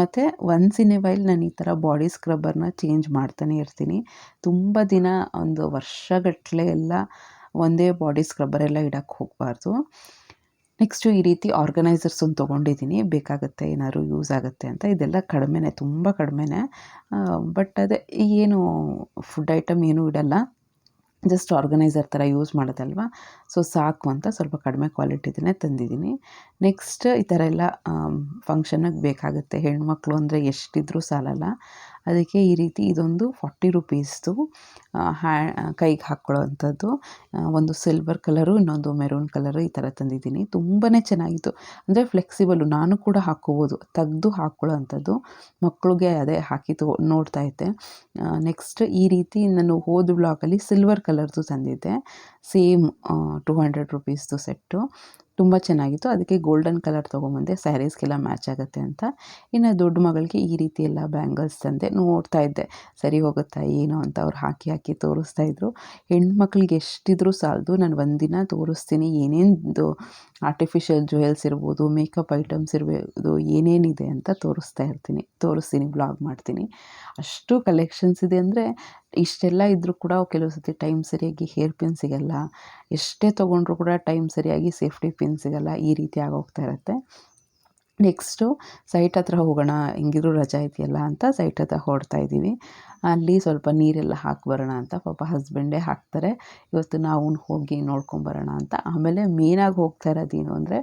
ಮತ್ತು ಒನ್ಸ್ ಇನ್ ಎ ವೈಲ್ ನಾನು ಈ ಥರ ಬಾಡಿ ಸ್ಕ್ರಬ್ಬರ್ನ ಚೇಂಜ್ ಮಾಡ್ತಾನೆ ಇರ್ತೀನಿ. ತುಂಬ ದಿನ ಒಂದು ವರ್ಷಗಟ್ಟಲೆ ಎಲ್ಲ ಒಂದೇ ಬಾಡಿ ಸ್ಕ್ರಬ್ಬರ್ ಎಲ್ಲ ಇಡೋಕ್ಕೆ ಹೋಗಬಾರ್ದು. ನೆಕ್ಸ್ಟು ಈ ರೀತಿ ಆರ್ಗನೈಸರ್ಸ್ ಒಂದು ತೊಗೊಂಡಿದ್ದೀನಿ ಬೇಕಾಗುತ್ತೆ ಏನಾದ್ರು ಯೂಸ್ ಆಗುತ್ತೆ ಅಂತ. ಇದೆಲ್ಲ ಕಡಿಮೆನೇ, ತುಂಬ ಕಡಿಮೆನೇ. ಬಟ್ ಅದೇ ಏನು ಫುಡ್ ಐಟಮ್ ಏನೂ ಇಡಲ್ಲ. ಜಸ್ಟ್ ಆರ್ಗನೈಸರ್ ಥರ ಯೂಸ್ ಮಾಡೋದಲ್ವ? ಸೊ ಸಾಕು ಅಂತ ಸ್ವಲ್ಪ ಕಡಿಮೆ ಕ್ವಾಲಿಟಿದನ್ನೇ ತಂದಿದ್ದೀನಿ. ನೆಕ್ಸ್ಟ್ ಈ ಥರ ಎಲ್ಲ ಫಂಕ್ಷನಿಗೆ ಬೇಕಾಗುತ್ತೆ ಹೆಣ್ಮಕ್ಳು ಅಂದರೆ ಎಷ್ಟಿದ್ರೂ ಸಾಲಲ್ಲ. ಅದಕ್ಕೆ ಈ ರೀತಿ ಇದೊಂದು ಫಾರ್ಟಿ ರುಪೀಸ್ದು ಹ್ಯಾ ಕೈಗೆ ಹಾಕ್ಕೊಳ್ಳೋವಂಥದ್ದು. ಒಂದು ಸಿಲ್ವರ್ ಕಲರು, ಇನ್ನೊಂದು ಮೆರೂನ್ ಕಲರು ಈ ಥರ ತಂದಿದ್ದೀನಿ. ತುಂಬಾ ಚೆನ್ನಾಗಿತ್ತು. ಅಂದರೆ ಫ್ಲೆಕ್ಸಿಬಲ್ಲು ನಾನು ಕೂಡ ಹಾಕ್ಕೋಬೋದು. ತೆಗ್ದು ಹಾಕ್ಕೊಳ್ಳೋ ಅಂಥದ್ದು ಮಕ್ಕಳಿಗೆ ಅದೇ ಹಾಕಿ ನೋಡ್ತಾ ಇದ್ದೆ. ನೆಕ್ಸ್ಟ್ ಈ ರೀತಿ ನಾನು ಹೋದ ಬ್ಲಾಗಲ್ಲಿ ಸಿಲ್ವರ್ ಕಲರ್ದು ತಂದಿದ್ದೆ. ಸೇಮ್ ಟು ಹಂಡ್ರೆಡ್ ರುಪೀಸ್ದು ಸೆಟ್ಟು. ತುಂಬ ಚೆನ್ನಾಗಿತ್ತು. ಅದಕ್ಕೆ ಗೋಲ್ಡನ್ ಕಲರ್ ತೊಗೊಂಬಂದೆ ಸ್ಯಾರೀಸ್ಗೆಲ್ಲ ಮ್ಯಾಚ್ ಆಗುತ್ತೆ ಅಂತ. ಇನ್ನು ದೊಡ್ಡ ಮಗಳಿಗೆ ಈ ರೀತಿ ಎಲ್ಲ ಬ್ಯಾಂಗಲ್ಸ್ ತಂದೆ. ನೋಡ್ತಾ ಇದ್ದೆ. ಸರಿ ಹೋಗುತ್ತಾ, ಏನು ಅಂತ ಅವ್ರು ಹಾಕಿ ಹಾಕಿ ತೋರಿಸ್ತಾ ಇದ್ರು. ಹೆಣ್ಮಕ್ಳಿಗೆ ಎಷ್ಟಿದ್ರೂ ಸಾಲದು. ನಾನು ಒಂದಿನ ತೋರಿಸ್ತೀನಿ. ಏನೇನು ಆರ್ಟಿಫಿಷಿಯಲ್ ಜ್ಯುವೆಲ್ಸ್ ಇರ್ಬೋದು ಮೇಕಪ್ ಐಟಮ್ಸ್ ಇರ್ಬೋದು, ಏನೇನಿದೆ ಅಂತ ತೋರಿಸ್ತಾ ಇರ್ತೀನಿ. ತೋರಿಸ್ತೀನಿ ಬ್ಲಾಗ್ ಮಾಡ್ತೀನಿ. ಅಷ್ಟು ಕಲೆಕ್ಷನ್ಸ್ ಇದೆ ಅಂದರೆ ಇಷ್ಟೆಲ್ಲ ಇದ್ದರೂ ಕೂಡ ಕೆಲವು ಸತಿ ಟೈಮ್ ಸರಿಯಾಗಿ ಹೇರ್ ಪಿನ್ ಸಿಗಲ್ಲ. ಎಷ್ಟೇ ತೊಗೊಂಡ್ರೂ ಕೂಡ ಟೈಮ್ ಸರಿಯಾಗಿ ಸೇಫ್ಟಿ ಪಿನ್ ಸಿಗಲ್ಲ. ಈ ರೀತಿ ಆಗೋಗ್ತಾ ಇರುತ್ತೆ. ನೆಕ್ಸ್ಟು ಸೈಟ್ ಹತ್ರ ಹೋಗೋಣ, ಹೆಂಗಿದ್ರು ರಜಾ ಇದೆಯಲ್ಲ ಅಂತ ಸೈಟ್ ಹತ್ರ ಹೊರಡ್ತಾ ಇದ್ದೀವಿ. ಅಲ್ಲಿ ಸ್ವಲ್ಪ ನೀರೆಲ್ಲ ಹಾಕಿ ಬರೋಣ ಅಂತ ಪಾಪ ಹಸ್ಬೆಂಡೇ ಹಾಕ್ತಾರೆ. ಇವತ್ತು ನಾವು ಹೋಗಿ ನೋಡ್ಕೊಂಬರೋಣ ಅಂತ. ಆಮೇಲೆ ಮೇನಾಗಿ ಹೋಗ್ತಾ ಇರೋದೇನು ಅಂದರೆ,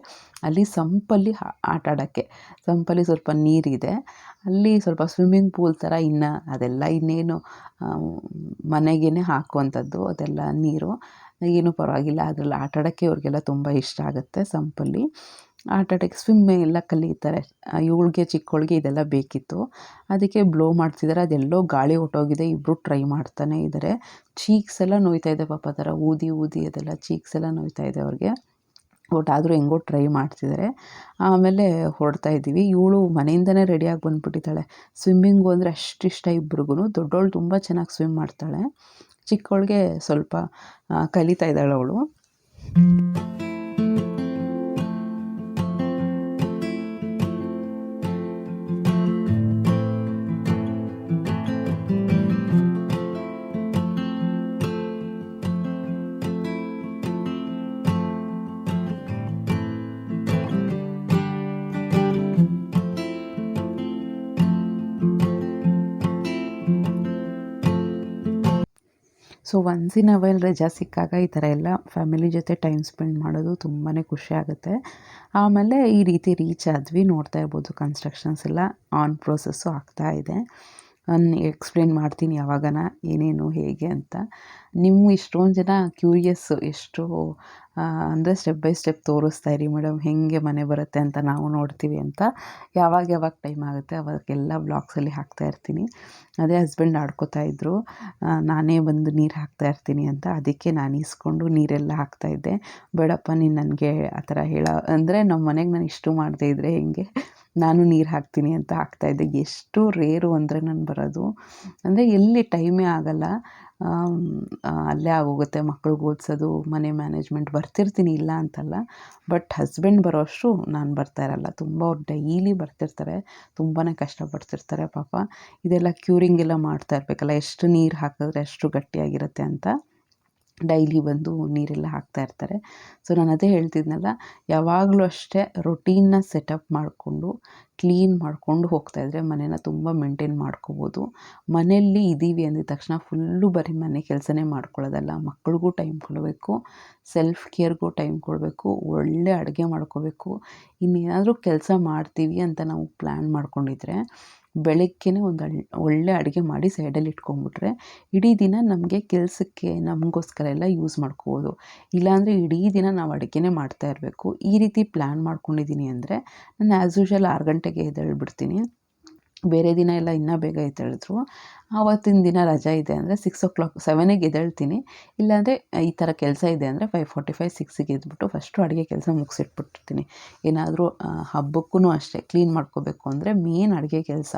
ಅಲ್ಲಿ ಸಂಪಲ್ಲಿ ಆಟ ಆಡೋಕ್ಕೆ. ಸಂಪಲ್ಲಿ ಸ್ವಲ್ಪ ನೀರಿದೆ. ಅಲ್ಲಿ ಸ್ವಲ್ಪ ಸ್ವಿಮ್ಮಿಂಗ್ ಪೂಲ್ ಥರ ಇನ್ನು ಅದೆಲ್ಲ ಇನ್ನೇನು ಮನೆಗೇ ಹಾಕುವಂಥದ್ದು, ಅದೆಲ್ಲ ನೀರು. ಏನೂ ಪರವಾಗಿಲ್ಲ. ಅದರಲ್ಲಿ ಆಟ ಆಡೋಕ್ಕೆ ಇವ್ರಿಗೆಲ್ಲ ತುಂಬ ಇಷ್ಟ ಆಗುತ್ತೆ ಸಂಪಲ್ಲಿ. ಆಟ ಆಡೋಕ್ಕೆ ಸ್ವಿಮ್ಮಿಂಗ್ ಎಲ್ಲ ಕಲಿತಾರೆ. ಇವಳಿಗೆ ಚಿಕ್ಕವಳಿಗೆ ಇದೆಲ್ಲ ಬೇಕಿತ್ತು. ಅದಕ್ಕೆ ಬ್ಲೋ ಮಾಡ್ತಿದ್ದಾರೆ ಅದೆಲ್ಲೋ ಗಾಳಿ ಹೊಟ್ಟೋಗಿದೆ ಇಬ್ಬರು ಟ್ರೈ ಮಾಡ್ತಾನೆ ಇದ್ದಾರೆ ಚೀಕ್ಸ್ ಎಲ್ಲ ನೋಯ್ತಾ ಇದೆ ಪಾಪ ಥರ. ಊದಿ ಊದಿ ಅದೆಲ್ಲ ಚೀಕ್ಸ್ ಎಲ್ಲ ನೋಯ್ತಾ ಇದೆ ಅವ್ರಿಗೆ. ಬಟ್ ಆದರೂ ಹೆಂಗೋ ಟ್ರೈ ಮಾಡ್ತಿದ್ದಾರೆ ಆಮೇಲೆ ಹೊಡ್ತಾ ಇದ್ದೀವಿ. ಇವಳು ಮನೆಯಿಂದನೇ ರೆಡಿಯಾಗಿ ಬಂದುಬಿಟ್ಟಿದ್ದಾಳೆ. ಸ್ವಿಮ್ಮಿಂಗು ಅಂದರೆ ಅಷ್ಟಿಷ್ಟ ಇಬ್ರಿಗೂ ದೊಡ್ಡವಳು ತುಂಬ ಚೆನ್ನಾಗಿ ಸ್ವಿಮ್ ಮಾಡ್ತಾಳೆ. ಚಿಕ್ಕವಳಿಗೆ ಸ್ವಲ್ಪ ಕಲಿತಾ ಇದ್ದಾಳೆ ಅವಳು. So once in a while ರಜಾ ಸಿಕ್ಕಾಗ ಈ ಥರ ಎಲ್ಲ ಫ್ಯಾಮಿಲಿ ಜೊತೆ ಟೈಮ್ ಸ್ಪೆಂಡ್ ಮಾಡೋದು ತುಂಬಾ ಖುಷಿ ಆಗುತ್ತೆ. ಆಮೇಲೆ ಈ ರೀತಿ ರೀಚ್ ಆದ್ವಿ, ನೋಡ್ತಾ ಇರ್ಬೋದು ಕನ್ಸ್ಟ್ರಕ್ಷನ್ಸ್ ಎಲ್ಲ ಆನ್ ಪ್ರೋಸೆಸ್ಸು ಆಗ್ತಾ ಇದೆ. ನಾನು ಎಕ್ಸ್ಪ್ಲೇನ್ ಮಾಡ್ತೀನಿ ಯಾವಾಗನ ಏನೇನು ಹೇಗೆ ಅಂತ. ನಿಮ್ಮ ಇಷ್ಟೊಂದು ಜನ ಕ್ಯೂರಿಯಸ್ಸು ಎಷ್ಟು ಅಂದರೆ ಸ್ಟೆಪ್ ಬೈ ಸ್ಟೆಪ್ ತೋರಿಸ್ತಾ ಇರಿ ಮೇಡಮ್ ಹೇಗೆ ಮನೆ ಬರುತ್ತೆ ಅಂತ ನಾವು ನೋಡ್ತೀವಿ ಅಂತ. ಯಾವಾಗ ಯಾವಾಗ ಟೈಮ್ ಆಗುತ್ತೆ ಅವಾಗೆಲ್ಲ ಬ್ಲಾಗ್ಸಲ್ಲಿ ಹಾಕ್ತಾ ಇರ್ತೀನಿ. ಅದೇ ಹಸ್ಬೆಂಡ್ ಆಡ್ಕೋತಾ ಇದ್ದರು ನಾನೇ ಬಂದು ನೀರು ಹಾಕ್ತಾ ಇರ್ತೀನಿ ಅಂತ. ಅದಕ್ಕೆ ನಾನು ಇಸ್ಕೊಂಡು ನೀರೆಲ್ಲ ಹಾಕ್ತಾಯಿದ್ದೆ ಬೇಡಪ್ಪ, ನೀನು ನನಗೆ ಆ ಥರ ಹೇಳ. ಅಂದರೆ ನಮ್ಮ ಮನೆಗೆ ನಾನು ಇಷ್ಟು ಮಾಡದೇ ಇದ್ದರೆ ಹೆಂಗೆ? ನಾನು ನೀರು ಹಾಕ್ತೀನಿ ಅಂತ ಹಾಕ್ತಾಯಿದ್ದೆ ಎಷ್ಟು ರೇರು ಅಂದರೆ ನಾನು ಬರೋದು. ಅಂದರೆ ಎಲ್ಲಿ ಟೈಮೇ ಆಗೋಲ್ಲ. ಅಲ್ಲೇ ಆಗೋಗುತ್ತೆ, ಮಕ್ಳಿಗೆ ಓದಿಸೋದು, ಮನೆ ಮ್ಯಾನೇಜ್ಮೆಂಟ್ ಬರ್ತಿರ್ತೀನಿ ಇಲ್ಲ ಅಂತಲ್ಲ. ಬಟ್ ಹಸ್ಬೆಂಡ್ ಬರೋಷ್ಟು ನಾನು ಬರ್ತಾ ಇರಲ್ಲ. ತುಂಬ ಅವ್ರು ಡೈಲಿ ಬರ್ತಿರ್ತಾರೆ ತುಂಬಾ ಕಷ್ಟಪಡ್ತಿರ್ತಾರೆ ಪಾಪ. ಇದೆಲ್ಲ ಕ್ಯೂರಿಂಗ್ ಎಲ್ಲ ಮಾಡ್ತಾ ಇರಬೇಕಲ್ಲ, ಎಷ್ಟು ನೀರು ಹಾಕಿದ್ರೆ ಅಷ್ಟು ಗಟ್ಟಿಯಾಗಿರುತ್ತೆ ಅಂತ. ಡೈಲಿ ಬಂದು ನೀರೆಲ್ಲ ಹಾಕ್ತಾ ಇರ್ತಾರೆ. ಸೊ, ನಾನು ಅದೇ ಹೇಳ್ತಿದ್ನಲ್ಲ, ಯಾವಾಗಲೂ ಅಷ್ಟೇ ರೊಟೀನ್ನ ಸೆಟಪ್ ಮಾಡಿಕೊಂಡು ಕ್ಲೀನ್ ಮಾಡಿಕೊಂಡು ಹೋಗ್ತಾಯಿದ್ರೆ ಮನೇನ ತುಂಬ ಮೇಂಟೈನ್ ಮಾಡ್ಕೋಬೋದು. ಮನೆಯಲ್ಲಿ ಇದ್ದೀವಿ ಅಂದಿದ ತಕ್ಷಣ ಫುಲ್ಲು ಬರೀ ಮನೆ ಕೆಲಸನೇ ಮಾಡ್ಕೊಳ್ಳೋದಲ್ಲ, ಮಕ್ಳಿಗೂ ಟೈಮ್ ಕೊಡಬೇಕು ಸೆಲ್ಫ್ ಕೇರ್ಗೂ ಟೈಮ್ ಕೊಡಬೇಕು, ಒಳ್ಳೆ ಅಡುಗೆ ಮಾಡ್ಕೋಬೇಕು ಇನ್ನೇನಾದರೂ ಕೆಲಸ ಮಾಡ್ತೀವಿ ಅಂತ ನಾವು ಪ್ಲ್ಯಾನ್ ಮಾಡ್ಕೊಂಡಿದ್ರೆ ಬೆಳಗ್ಗೆನೇ ಒಂದು ಒಳ್ಳೆ ಅಡುಗೆ ಮಾಡಿ ಸೈಡಲ್ಲಿ ಇಟ್ಕೊಂಡ್ಬಿಟ್ರೆ ಇಡೀ ದಿನ ನಮಗೆ ಕೆಲಸಕ್ಕೆ ನಮಗೋಸ್ಕರ ಎಲ್ಲ ಯೂಸ್ ಮಾಡ್ಕೋಬೋದು. ಇಲ್ಲಾಂದರೆ ಇಡೀ ದಿನ ನಾವು ಅಡುಗೆನೇ ಮಾಡ್ತಾ ಇರಬೇಕು. ಈ ರೀತಿ ಪ್ಲ್ಯಾನ್ ಮಾಡ್ಕೊಂಡಿದ್ದೀನಿ ಅಂದರೆ ನಾನು ಆ್ಯಸ್ ಯೂಶ್ವಲ್ ಆರು ಗಂಟೆಗೆ ಎದ್ದೇಳ್ಬಿಡ್ತೀನಿ. ಬೇರೆ ದಿನ ಎಲ್ಲ ಇನ್ನೂ ಬೇಗ ಎದ್ದೇಳಿದ್ರು. ಆವತ್ತಿನ ದಿನ ರಜಾ ಇದೆ ಅಂದರೆ ಸಿಕ್ಸ್ ಓ ಕ್ಲಾಕ್ ಸೆವೆನಿಗೆ ಎದ್ದೇಳ್ತೀನಿ. ಇಲ್ಲಾಂದರೆ, ಈ ಥರ ಕೆಲಸ ಇದೆ ಅಂದರೆ ಫೈವ್ ಫೋರ್ಟಿ ಫೈವ್ ಸಿಕ್ಸಿಗೆ ಎದ್ಬಿಟ್ಟು ಫಸ್ಟು ಅಡುಗೆ ಕೆಲಸ ಮುಗಿಸಿಟ್ಬಿಟ್ಟಿರ್ತೀನಿ. ಏನಾದರೂ ಹಬ್ಬಕ್ಕೂ ಅಷ್ಟೇ ಕ್ಲೀನ್ ಮಾಡ್ಕೋಬೇಕು ಅಂದರೆ ಮೇನ್ ಅಡುಗೆ ಕೆಲಸ.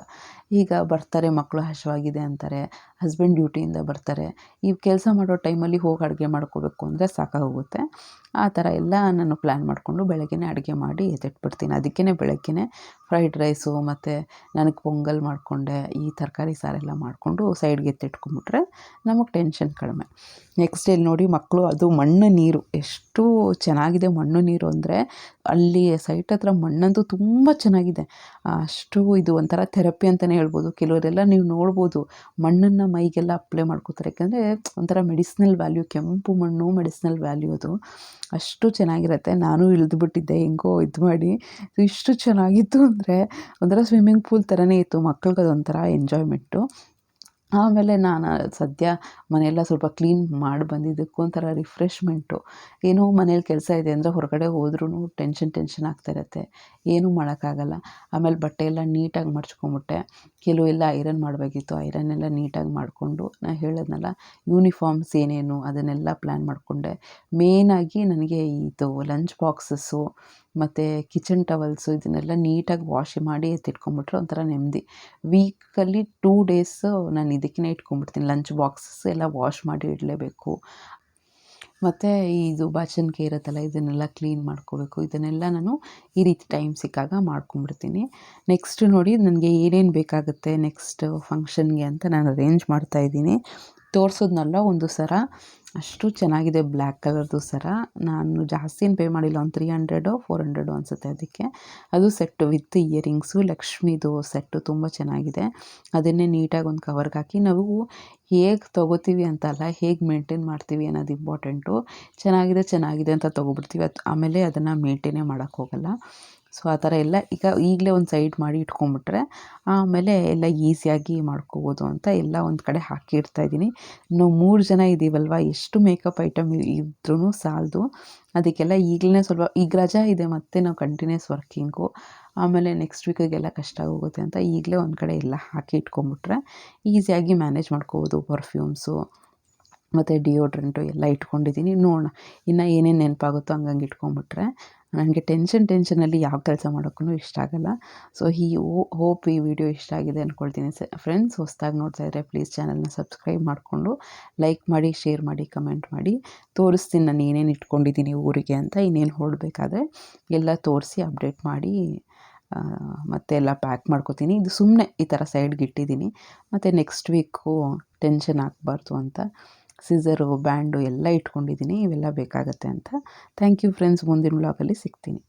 ಈಗ ಬರ್ತಾರೆ, ಮಕ್ಕಳು ಹಶವಾಗಿದೆ ಅಂತಾರೆ ಹಸ್ಬೆಂಡ್ ಡ್ಯೂಟಿಯಿಂದ ಬರ್ತಾರೆ, ಈ ಕೆಲಸ ಮಾಡೋ ಟೈಮಲ್ಲಿ ಹೋಗಿ ಅಡುಗೆ ಮಾಡ್ಕೋಬೇಕು ಅಂದರೆ ಸಾಕಾಗೋಗುತ್ತೆ. ಆ ಥರ ಎಲ್ಲ ನಾನು ಪ್ಲ್ಯಾನ್ ಮಾಡಿಕೊಂಡು ಬೆಳಗ್ಗೆನೇ ಅಡುಗೆ ಮಾಡಿ ಎತ್ತಿಟ್ಬಿಡ್ತೀನಿ. ಅದಕ್ಕೇ ಬೆಳಗ್ಗೆಯೇ ಫ್ರೈಡ್ ರೈಸು ಮತ್ತು ನನಗೆ ಪೊಂಗಲ್ ಮಾಡಿಕೊಂಡೆ, ಈ ತರಕಾರಿ ಸಾರೆಲ್ಲ ಮಾಡಿಕೊಂಡು ಸೈಡ್ಗೆ ಎತ್ತಿಟ್ಕೊಂಬಿಟ್ರೆ ನಮಗೆ ಟೆನ್ಷನ್ ಕಡಿಮೆ. ನೆಕ್ಸ್ಟ್ ಇಲ್ಲಿ ನೋಡಿ ಮಕ್ಕಳು ಅದು ಮಣ್ಣು ನೀರು, ಎಷ್ಟು ಚೆನ್ನಾಗಿದೆ ಮಣ್ಣು ನೀರು ಅಂದರೆ. ಅಲ್ಲಿ ಸೈಟ್ ಹತ್ರ ಮಣ್ಣಂತೂ ತುಂಬ ಚೆನ್ನಾಗಿದೆ. ಅಷ್ಟು ಇದು ಒಂಥರ ಥೆರಪಿ ಅಂತಲೇ ಹೇಳ್ಬೋದು. ಕೆಲವರೆಲ್ಲ ನೀವು ನೋಡ್ಬೋದು ಮಣ್ಣನ್ನು ಮೈಗೆಲ್ಲ ಅಪ್ಲೈ ಮಾಡ್ಕೋತಾರೆ. ಯಾಕೆಂದರೆ ಒಂಥರ ಮೆಡಿಸ್ನಲ್ ವ್ಯಾಲ್ಯೂ ಕೆಂಪು ಮಣ್ಣು ಮೆಡಿಸ್ನಲ್ ವ್ಯಾಲ್ಯೂ ಅದು. ಅಷ್ಟು ಚೆನ್ನಾಗಿರುತ್ತೆ. ನಾನು ಇಳಿದ್ಬಿಟ್ಟಿದ್ದೆ ಹೆಂಗೋ ಇದು ಮಾಡಿ. ಇಷ್ಟು ಚೆನ್ನಾಗಿತ್ತು ಅಂದರೆ ಒಂಥರ ಸ್ವಿಮ್ಮಿಂಗ್ ಪೂಲ್ ಥರನೇ ಇತ್ತು. ಮಕ್ಳಿಗೆ ಅದೊಂಥರ ಎಂಜಾಯ್ಮೆಂಟು ಆಮೇಲೆ ನಾನು ಸದ್ಯ ಮನೆಯೆಲ್ಲ ಸ್ವಲ್ಪ ಕ್ಲೀನ್ ಮಾಡಿ ಬಂದಿದ್ದಕ್ಕೂ ಒಂಥರ ರಿಫ್ರೆಶ್ಮೆಂಟು ಏನೋ ಮನೇಲಿ ಕೆಲಸ ಇದೆ ಅಂದರೆ ಹೊರಗಡೆ ಹೋದ್ರೂ ಟೆನ್ಷನ್ ಟೆನ್ಷನ್ ಆಗ್ತಾಯಿರತ್ತೆ ಏನೂ ಮಾಡೋಕ್ಕಾಗಲ್ಲ. ಆಮೇಲೆ ಬಟ್ಟೆ ಎಲ್ಲ ನೀಟಾಗಿ ಮಡ್ಚ್ಕೊಂಬಿಟ್ಟೆ. ಕೆಲವು ಎಲ್ಲ ಐರನ್ ಮಾಡಬೇಕಿತ್ತು. ಐರನ್ ಎಲ್ಲ ನೀಟಾಗಿ ಮಾಡಿಕೊಂಡು ನಾನು ಹೇಳಿದ್ನಲ್ಲ ಯೂನಿಫಾರ್ಮ್ಸ್ ಏನೇನು ಅದನ್ನೆಲ್ಲ ಪ್ಲ್ಯಾನ್ ಮಾಡಿಕೊಂಡೆ. ಮೇನಾಗಿ ನನಗೆ ಇದು ಲಂಚ್ ಬಾಕ್ಸಸ್ಸು ಮತ್ತು ಕಿಚನ್ ಟವಲ್ಸು ಇದನ್ನೆಲ್ಲ ನೀಟಾಗಿ ವಾಶ್ ಮಾಡಿ ಎತ್ತಿಟ್ಕೊಂಬಿಟ್ರೆ ಒಂಥರ ನೆಮ್ಮದಿ. ವೀಕಲ್ಲಿ ಟೂ ಡೇಸು ನಾನು ಇದಕ್ಕೇ ಇಟ್ಕೊಂಡ್ಬಿಡ್ತೀನಿ ಲಂಚ್ ಬಾಕ್ಸಸ್ ಎಲ್ಲ ವಾಶ್ ಮಾಡಿ ಇಡಲೇಬೇಕು. ಮತ್ತು ಇದು ಬಾಚನ್ಕೆ ಇರುತ್ತಲ್ಲ ಇದನ್ನೆಲ್ಲ ಕ್ಲೀನ್ ಮಾಡ್ಕೋಬೇಕು. ಇದನ್ನೆಲ್ಲ ನಾನು ಈ ರೀತಿ ಟೈಮ್ ಸಿಕ್ಕಾಗ ಮಾಡ್ಕೊಂಬಿಡ್ತೀನಿ. ನೆಕ್ಸ್ಟ್ ನೋಡಿ ನನಗೆ ಏನೇನು ಬೇಕಾಗುತ್ತೆ ನೆಕ್ಸ್ಟ್ ಫಂಕ್ಷನ್ಗೆ ಅಂತ ನಾನು ಅರೇಂಜ್ ಮಾಡ್ತಾಯಿದ್ದೀನಿ ತೋರಿಸೋದ್ನಲ್ಲ ಒಂದು ಸರ. ಅಷ್ಟು ಚೆನ್ನಾಗಿದೆ ಬ್ಲ್ಯಾಕ್ ಕಲರ್ದು ಸರ. ನಾನು ಜಾಸ್ತಿ ಏನು ಪೇ ಮಾಡಿಲ್ಲ, ಒಂದು ತ್ರೀ ಹಂಡ್ರೆಡು ಫೋರ್ ಹಂಡ್ರೆಡು ಅನಿಸುತ್ತೆ ಅದಕ್ಕೆ. ಅದು ಸೆಟ್ಟು ವಿತ್ ಇಯರಿಂಗ್ಸು, ಲಕ್ಷ್ಮಿದು ಸೆಟ್ಟು ತುಂಬ ಚೆನ್ನಾಗಿದೆ. ಅದನ್ನೇ ನೀಟಾಗಿ ಒಂದು ಕವರ್ಗೆ ಹಾಕಿ, ನಾವು ಹೇಗೆ ತೊಗೋತೀವಿ ಅಂತಲ್ಲ, ಹೇಗೆ ಮೇಂಟೈನ್ ಮಾಡ್ತೀವಿ ಅನ್ನೋದು ಇಂಪಾರ್ಟೆಂಟು ಚೆನ್ನಾಗಿದೆ ಚೆನ್ನಾಗಿದೆ ಅಂತ ತೊಗೊಬಿಡ್ತೀವಿ. ಅದು ಆಮೇಲೆ ಅದನ್ನು ಮೇಂಟೈನೇ ಮಾಡೋಕ್ಕೆ ಹೋಗಲ್ಲ. ಸೊ, ಆ ಥರ ಎಲ್ಲ ಈಗ ಈಗಲೇ ಒಂದು ಸೈಡ್ ಮಾಡಿ ಇಟ್ಕೊಂಬಿಟ್ರೆ, ಆಮೇಲೆ ಎಲ್ಲ ಈಸಿಯಾಗಿ ಮಾಡ್ಕೋಬೋದು ಅಂತ ಎಲ್ಲ ಒಂದು ಕಡೆ ಹಾಕಿ ಇಡ್ತಾಯಿದ್ದೀನಿ ನಾವು ಮೂರು ಜನ ಇದ್ದೀವಲ್ವ ಎಷ್ಟು ಮೇಕಪ್ ಐಟಮ್ ಇದ್ರೂ ಸಾಲದು. ಅದಕ್ಕೆಲ್ಲ ಈಗಲೇ ಸ್ವಲ್ಪ, ಈಗ ರಜಾ ಇದೆ, ಮತ್ತೆ ನಾವು ಕಂಟಿನ್ಯೂಸ್ ವರ್ಕಿಂಗು. ಆಮೇಲೆ ನೆಕ್ಸ್ಟ್ ವೀಕಿಗೆಲ್ಲ ಕಷ್ಟ ಆಗೋಗುತ್ತೆ ಅಂತ ಈಗಲೇ ಒಂದು ಕಡೆ ಎಲ್ಲ ಹಾಕಿ ಇಟ್ಕೊಂಬಿಟ್ರೆ ಈಸಿಯಾಗಿ ಮ್ಯಾನೇಜ್ ಮಾಡ್ಕೋಬೋದು ಪರ್ಫ್ಯೂಮ್ಸು, ಮತ್ತು ಡಿಯೋಡ್ರೆಂಟು ಎಲ್ಲ ಇಟ್ಕೊಂಡಿದ್ದೀನಿ. ನೋಡೋಣ, ಇನ್ನು ಏನೇನು ನೆನಪಾಗುತ್ತೋ ಹಂಗಂಗೆ ಇಟ್ಕೊಂಬಿಟ್ರೆ. ನನಗೆ ಟೆನ್ಷನ್ ಟೆನ್ಷನಲ್ಲಿ ಯಾವ ಕೆಲಸ ಮಾಡೋಕ್ಕೂ ಇಷ್ಟ ಆಗಲ್ಲ. ಸೊ ಈ ಹೋಪ್ ಈ ವಿಡಿಯೋ ಇಷ್ಟ ಆಗಿದೆ ಅಂದ್ಕೊಳ್ತೀನಿ ಸ ಫ್ರೆಂಡ್ಸ್ ಹೊಸ್ದಾಗಿ ನೋಡ್ತಾ ಇದ್ದರೆ ಪ್ಲೀಸ್ ಚಾನಲ್ನ ಸಬ್ಸ್ಕ್ರೈಬ್ ಮಾಡಿಕೊಂಡು ಲೈಕ್ ಮಾಡಿ ಶೇರ್ ಮಾಡಿ ಕಮೆಂಟ್ ಮಾಡಿ. ತೋರಿಸ್ತೀನಿ ನಾನು ಏನೇನು ಇಟ್ಕೊಂಡಿದ್ದೀನಿ ಊರಿಗೆ ಅಂತ, ಇನ್ನೇನು ಹೊರಡ್ಬೇಕಾದ್ರೆ ಎಲ್ಲ ತೋರಿಸಿ ಅಪ್ಡೇಟ್ ಮಾಡಿ ಮತ್ತೆ ಎಲ್ಲ ಪ್ಯಾಕ್ ಮಾಡ್ಕೋತೀನಿ. ಇದು ಸುಮ್ಮನೆ ಈ ಥರ ಸೈಡ್ಗೆ ಇಟ್ಟಿದ್ದೀನಿ. ಮತ್ತು ನೆಕ್ಸ್ಟ್ ವೀಕು ಟೆನ್ಷನ್ ಆಗಬಾರ್ದು ಅಂತ ಸಿಝರು ಬ್ಯಾಂಡು ಎಲ್ಲ ಇಟ್ಕೊಂಡಿದ್ದೀನಿ ಇವೆಲ್ಲ ಬೇಕಾಗತ್ತೆ ಅಂತ. ಥ್ಯಾಂಕ್ ಯು ಫ್ರೆಂಡ್ಸ್ ಮುಂದಿನ ಬ್ಲಾಗಲ್ಲಿ ಸಿಗ್ತೀನಿ.